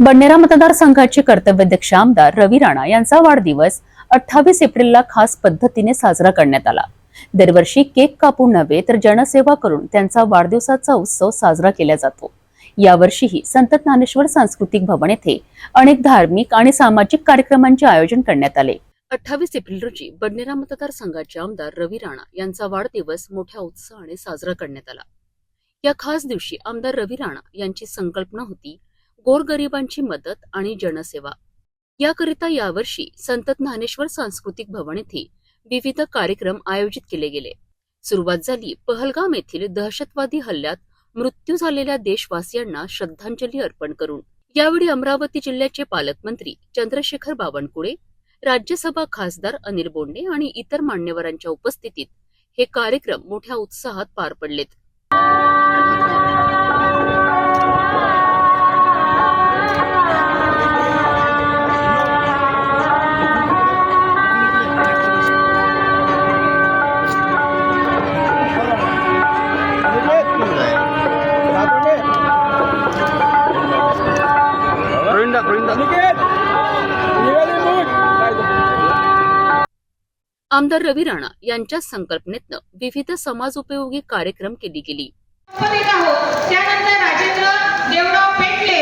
बडनेरा मतदारसंघाचे कर्तव्यध्यक्ष आमदार रवी राणा यांचा वाढदिवस अठ्ठावीस एप्रिलला खास पद्धतीने साजरा करण्यात आला. दरवर्षी केक कापून नव्हे तर जनसेवा करून त्यांचा वाढदिवसाचा उत्सव साजरा केला जातो. यावर्षीही संत ज्ञानेश्वर सांस्कृतिक भवन येथे अनेक धार्मिक आणि सामाजिक कार्यक्रमांचे आयोजन करण्यात आले. अठ्ठावीस एप्रिल रोजी बडनेरा मतदारसंघाचे आमदार रवी राणा यांचा वाढदिवस मोठ्या उत्साहाने साजरा करण्यात आला. या खास दिवशी आमदार रवी राणा यांची संकल्पना होती गोरगरिबांची मदत आणि जनसेवा. याकरिता यावर्षी संत ज्ञानेश्वर सांस्कृतिक भवन येथे विविध कार्यक्रम आयोजित केले गेले. सुरुवात झाली पहलगाम येथील दहशतवादी हल्ल्यात मृत्यू झालेल्या देशवासियांना श्रद्धांजली अर्पण करून. यावेळी अमरावती जिल्ह्याचे पालकमंत्री चंद्रशेखर बावनकुळे राज्यसभा खासदार अनिल बोंडे आणि इतर मान्यवरांच्या उपस्थितीत हे कार्यक्रम मोठ्या उत्साहात पार पडलेत. आमदार रवी राणा यांच्या संकल्पनेतनं विविध समाज उपयोगी कार्यक्रम केली गेली. त्यानंतर राजेंद्र देवराव पेटले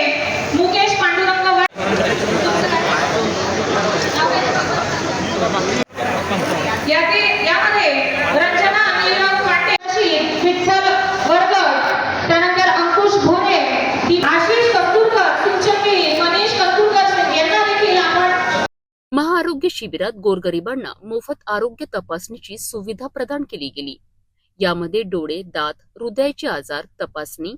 मुकेश पांडुरंग आरोग्य शिबिरात गोरगरिबांना मोफत आरोग्य तपासणीची सुविधा प्रदान केली गेली. यामध्ये डोळे दात हृदयाचे आजार तपासणी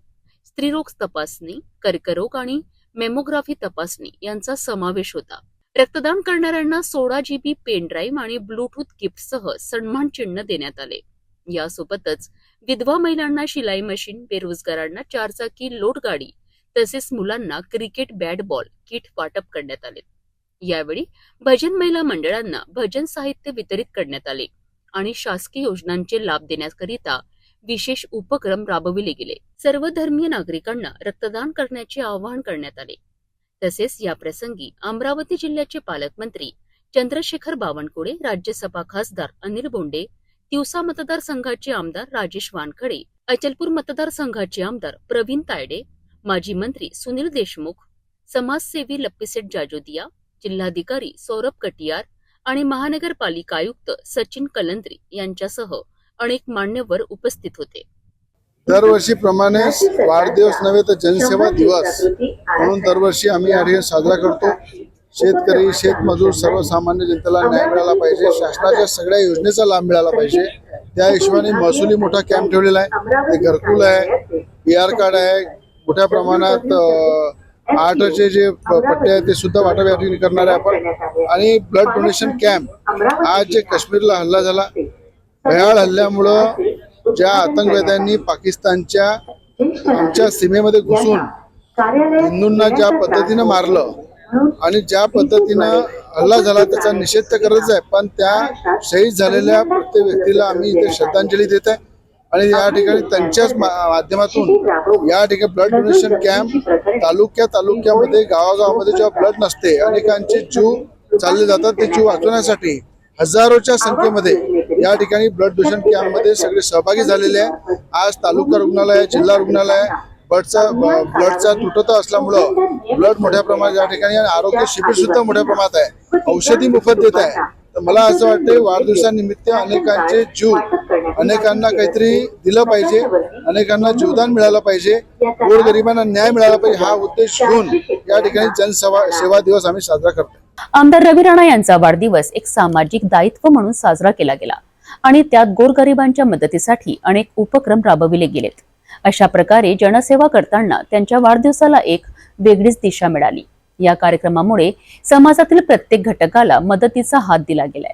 स्त्रीरोग तपासणी कर्करोग आणि मेमोग्राफी तपासणी यांचा समावेश होता. रक्तदान करणाऱ्यांना सोळा जीबी पेन ड्राईव्ह आणि ब्लूटूथ गिफ्टसह सन्मान चिन्ह देण्यात आले. यासोबतच विधवा महिलांना शिलाई मशीन बेरोजगारांना चारचाकी लोट गाडी तसेच मुलांना क्रिकेट बॅट बॉल किट वाटप करण्यात आले. यावेळी भजन महिला मंडळांना भजन साहित्य वितरित करण्यात आले आणि शासकीय योजनांचे लाभ देण्याकरिता विशेष उपक्रम राबविले गेले. सर्व धर्मीय नागरिकांना रक्तदान करण्याचे आवाहन करण्यात आले. तसेच या प्रसंगी अमरावती जिल्ह्याचे पालकमंत्री चंद्रशेखर बावनकुळे राज्यसभा खासदार अनिल बोंडे तिवसा मतदारसंघाचे आमदार राजेश वानखडे अचलपूर मतदारसंघाचे आमदार प्रवीण तायडे माजी मंत्री सुनील देशमुख समाजसेवी लप्पीसेठ जाजोदिया जिल्हाधिकारी सौरभ कटियार आणि महानगरपालिका आयुक्त सचिन कलंद्री यांच्यासह अनेक मान्यवर उपस्थित होते. दरवर्षीप्रमाणे वाढदिवस नव्हे तर जनसेवा दिवस. म्हणून दरवर्षी आम्ही या ठिकाणी साजरा करतो. शेतकरी शेतमजूर सर्वसामान्य जनतेला न्याय मिळाला पाहिजे. शासनाच्या सगळ्या योजनेचा लाभ मिळाला पाहिजे. त्या हिशोबाने महसुली मोठा कॅम्प ठेवलेला आहे. ते घरकुल आहे. पी आर कार्ड आहे. मोठ्या प्रमाणात आठचे जे पट्टे आहेत ते सुद्धा ठिकाणी करणार आहे आपण. आणि ब्लड डोनेशन कॅम्प आज जे काश्मीरला हल्ला झाला भयाळ हल्ल्यामुळं ज्या आतंकवाद्यांनी पाकिस्तानच्या आमच्या सीमेमध्ये घुसून हिंदूंना ज्या पद्धतीनं मारलं आणि ज्या पद्धतीनं हल्ला झाला त्याचा निषेध तर करतच आहे पण त्या शहीद झालेल्या प्रत्येक व्यक्तीला आम्ही इथे श्रद्धांजली देत आहे. आणि या ठिकाणी त्यांच्याच माध्यमातून या ठिकाणी ब्लड डोनेशन कॅम्प तालुक्या तालुक्यामध्ये गावागावामध्ये जेव्हा ब्लड नसते अनेकांचे जीव चालले जातात ते जीव वाचवण्यासाठी हजारोच्या संख्येमध्ये या ठिकाणी ब्लड डोनेशन कॅम्पमध्ये सगळे सहभागी झालेले आहे. आज तालुका रुग्णालय जिल्हा रुग्णालय ब्लडचा ब्लडचा तुटता असल्यामुळं ब्लड मोठ्या प्रमाणात या ठिकाणी आणि आरोग्य शिबिर सुद्धा मोठ्या प्रमाणात आहे. औषधी मोफत देत आहे. तर मला असं वाटतं वाढदिवसानिमित्त अनेकांचे जीव अनेकांना काहीतरी दिलं पाहिजे अनेकांना जीवदान मिळालं पाहिजे गोरगरिबांना न्याय मिळाला पाहिजे हा उद्देश घेऊन या ठिकाणी जनसेवा सेवा दिवस आम्ही साजरा करतो आमदार रवी राणा यांचा वाढदिवस एक सामाजिक दायित्व म्हणून साजरा केला गेला आणि त्यात गोरगरिबांच्या मदतीसाठी अनेक उपक्रम राबविले गेलेत. अशा प्रकारे जनसेवा करताना त्यांच्या वाढदिवसाला एक वेगळीच दिशा मिळाली. या कार्यक्रमामुळे समाजातील प्रत्येक घटकाला मदतीचा हात दिला गेलाय.